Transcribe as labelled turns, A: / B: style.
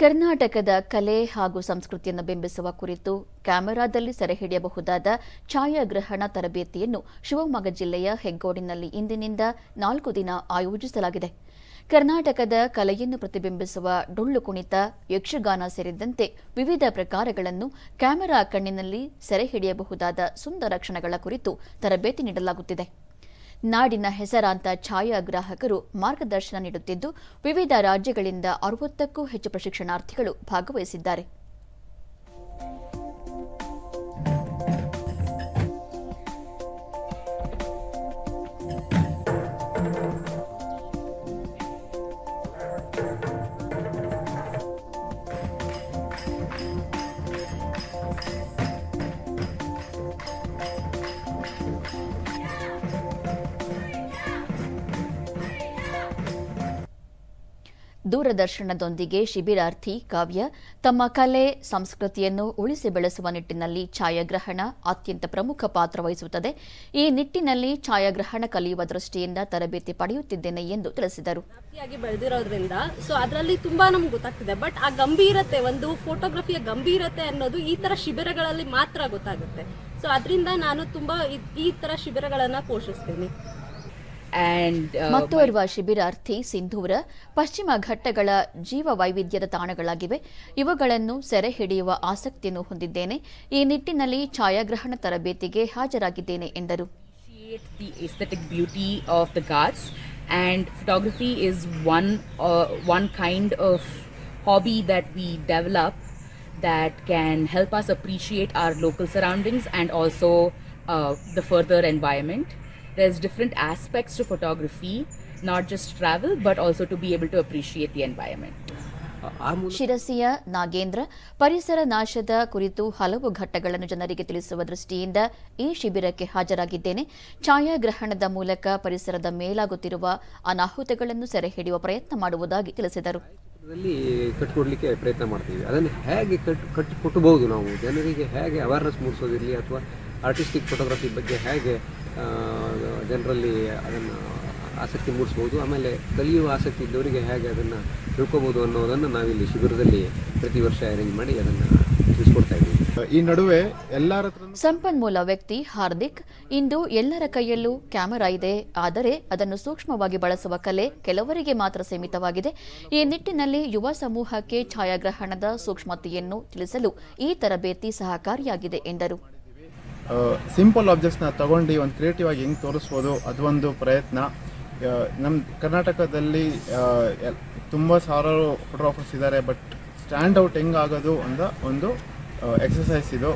A: ಕರ್ನಾಟಕದ ಕಲೆ ಹಾಗೂ ಸಂಸ್ಕೃತಿಯನ್ನು ಬಿಂಬಿಸುವ ಕುರಿತು ಕ್ಯಾಮೆರಾದಲ್ಲಿ ಸೆರೆಹಿಡಿಯಬಹುದಾದ ಛಾಯಾಗ್ರಹಣ ತರಬೇತಿಯನ್ನು ಶಿವಮೊಗ್ಗ ಜಿಲ್ಲೆಯ ಹೆಗ್ಗೋಡಿನಲ್ಲಿ ಇಂದಿನಿಂದ ನಾಲ್ಕು ದಿನ ಆಯೋಜಿಸಲಾಗಿದೆ. ಕರ್ನಾಟಕದ ಕಲೆಯನ್ನು ಪ್ರತಿಬಿಂಬಿಸುವ ಡೊಳ್ಳು ಕುಣಿತ, ಯಕ್ಷಗಾನ ಸೇರಿದಂತೆ ವಿವಿಧ ಪ್ರಕಾರಗಳನ್ನು ಕ್ಯಾಮೆರಾ ಕಣ್ಣಿನಲ್ಲಿ ಸೆರೆಹಿಡಿಯಬಹುದಾದ ಸುಂದರ ಕ್ಷಣಗಳ ಕುರಿತು ತರಬೇತಿ ನೀಡಲಾಗುತ್ತಿದೆ. ನಾಡಿನ ಹೆಸರಾಂತ ಛಾಯಾಗ್ರಾಹಕರು ಮಾರ್ಗದರ್ಶನ ನೀಡುತ್ತಿದ್ದು ವಿವಿಧ ರಾಜ್ಯಗಳಿಂದ ಅರವತ್ತಕ್ಕೂ ಹೆಚ್ಚು ಪ್ರಶಿಕ್ಷಣಾರ್ಥಿಗಳು ಭಾಗವಹಿಸಿದ್ದಾರೆ. ದೂರದರ್ಶನದೊಂದಿಗೆ ಶಿಬಿರಾರ್ಥಿ ಕಾವ್ಯ ತಮ್ಮ ಕಲೆ, ಸಂಸ್ಕೃತಿಯನ್ನು ಉಳಿಸಿ ಬೆಳೆಸುವ ನಿಟ್ಟಿನಲ್ಲಿ ಛಾಯಾಗ್ರಹಣ ಅತ್ಯಂತ ಪ್ರಮುಖ ಪಾತ್ರ ವಹಿಸುತ್ತದೆ. ಈ ನಿಟ್ಟಿನಲ್ಲಿ ಛಾಯಾಗ್ರಹಣ ಕಲಿಯುವ ದೃಷ್ಟಿಯಿಂದ ತರಬೇತಿ ಪಡೆಯುತ್ತಿದ್ದೇನೆ ಎಂದು ತಿಳಿಸಿದರು.
B: ಬೆಳೆದಿರೋದ್ರಿಂದ ಸೊ ಅದರಲ್ಲಿ ತುಂಬಾ ನಮ್ಗೆ ಗೊತ್ತಾಗ್ತಿದೆ. ಬಟ್ ಆ ಗಂಭೀರತೆ, ಒಂದು ಫೋಟೋಗ್ರಫಿಯ ಗಂಭೀರತೆ ಅನ್ನೋದು ಈ ತರ ಶಿಬಿರಗಳಲ್ಲಿ ಮಾತ್ರ ಗೊತ್ತಾಗುತ್ತೆ. ಸೊ ಅದರಿಂದ ನಾನು ತುಂಬಾ ಈ- ತರ ಶಿಬಿರಗಳನ್ನ ಪೋಷಿಸ್ತೀನಿ.
A: ಮತ್ತೋರ್ವ ಶಿಬಿರಾರ್ಥಿ ಸಿಂಧೂರ ಪಶ್ಚಿಮ ಘಟ್ಟಗಳ ಜೀವ ವೈವಿಧ್ಯದ ತಾಣಗಳಾಗಿವೆ ಇವುಗಳನ್ನು ಸೆರೆ ಹಿಡಿಯುವ ಆಸಕ್ತಿಯನ್ನು ಹೊಂದಿದ್ದೇನೆ ಈ ನಿಟ್ಟಿನಲ್ಲಿ ಛಾಯಾಗ್ರಹಣ ತರಬೇತಿಗೆ ಹಾಜರಾಗಿದ್ದೇನೆ ಎಂದರು
C: uh, hobby that we develop that can help us appreciate our local surroundings and also uh, the further environment. There's different aspects to photography, not just travel, but also to be able to appreciate the environment.
D: ಆ ಮೂಲಕ
A: ಶಿರಸಿಯ ನಾಗೇಂದ್ರ ಪರಿಸರ ನಾಶದ ಕುರಿತು ಹಲವು ಘಟ್ಟಗಳನ್ನು ಜನರಿಗೆ ತಿಳಿಸುವ ದೃಷ್ಟಿಯಿಂದ ಈ ಶಿಬಿರಕ್ಕೆ ಹಾಜರಾಗಿದ್ದೇನೆ. ಛಾಯಾಗ್ರಹಣದ ಮೂಲಕ ಪರಿಸರದ ಮೇಲಾಗುತ್ತಿರುವ ಅನಾಹುತಗಳನ್ನು ಸೆರೆ ಹಿಡಿಯುವ ಪ್ರಯತ್ನ ಮಾಡುವುದಾಗಿ ತಿಳಿಸಿದರು.
D: ಕಟ್ಟಿಕೊಡ್ಲಿಕ್ಕೆ ಪ್ರಯತ್ನ ಮಾಡ್ತೀವಿ. ಅದನ್ನು ಹೇಗೆ ಕಟ್ ಕಟ್ಟಿಕೊಟ್ಟಬಹುದು ನಾವು? ಜನರಿಗೆ ಹೇಗೆ ಅವೇರ್ನೆಸ್ ಮೂಡಿಸೋದಿರಲಿ ಅಥವಾ ಆರ್ಟಿಸ್ಟಿಕ್ ಫೋಟೋಗ್ರಫಿ ಬಗ್ಗೆ ಹೇಗೆ ಜನರಲ್ಲಿ ಅದನ್ನು ಆಸಕ್ತಿ ಮೂಡಿಸ್ಬೋದು. ಆಮೇಲೆ ಕಲಿಯುವ ಆಸಕ್ತಿ ಇದ್ದವರಿಗೆ ಹೇಗೆ ಅದನ್ನು ತಿಳ್ಕೊಬೋದು ಅನ್ನೋದನ್ನು ನಾವಿಲ್ಲಿ ಶಿಬಿರದಲ್ಲಿ ಪ್ರತಿ ವರ್ಷ ಅರೇಂಜ್ ಮಾಡಿ ಅದನ್ನು ತಿಳಿಸ್ಕೊಡ್ತಾ ಇದ್ದೀವಿ.
E: ಈ ನಡುವೆ ಎಲ್ಲರ
A: ಸಂಪನ್ಮೂಲ ವ್ಯಕ್ತಿ ಹಾರ್ದಿಕ್ ಇಂದು ಎಲ್ಲರ ಕೈಯಲ್ಲೂ ಕ್ಯಾಮೆರಾ ಇದೆ. ಆದರೆ ಅದನ್ನು ಸೂಕ್ಷ್ಮವಾಗಿ ಬಳಸುವ ಕಲೆ ಕೆಲವರಿಗೆ ಮಾತ್ರ ಸೀಮಿತವಾಗಿದೆ. ಈ ನಿಟ್ಟಿನಲ್ಲಿ ಯುವ ಸಮೂಹಕ್ಕೆ ಛಾಯಾಗ್ರಹಣದ ಸೂಕ್ಷ್ಮತೆಯನ್ನು ತಿಳಿಸಲು ಈ ತರಬೇತಿ ಸಹಕಾರಿಯಾಗಿದೆ ಎಂದರು.
E: ಸಿಂಪಲ್ ಆಬ್ಜೆಕ್ಟ್ಸ್ನ ತಗೊಂಡು ಒಂದು ಕ್ರಿಯೇಟಿವ್ ಆಗಿ ಹೆಂಗೆ ತೋರಿಸ್ಬೋದು ಅದೊಂದು ಪ್ರಯತ್ನ. ನಮ್ಮ ಕರ್ನಾಟಕದಲ್ಲಿ ತುಂಬ ಸಾವಿರಾರು ಫೋಟೋಗ್ರಾಫರ್ಸ್ ಇದ್ದಾರೆ ಬಟ್ ಸ್ಟ್ಯಾಂಡ್ ಔಟ್ ಹೆಂಗಾಗೋದು ಅಂತ ಒಂದು ಎಕ್ಸಸೈಸ್ ಇದು.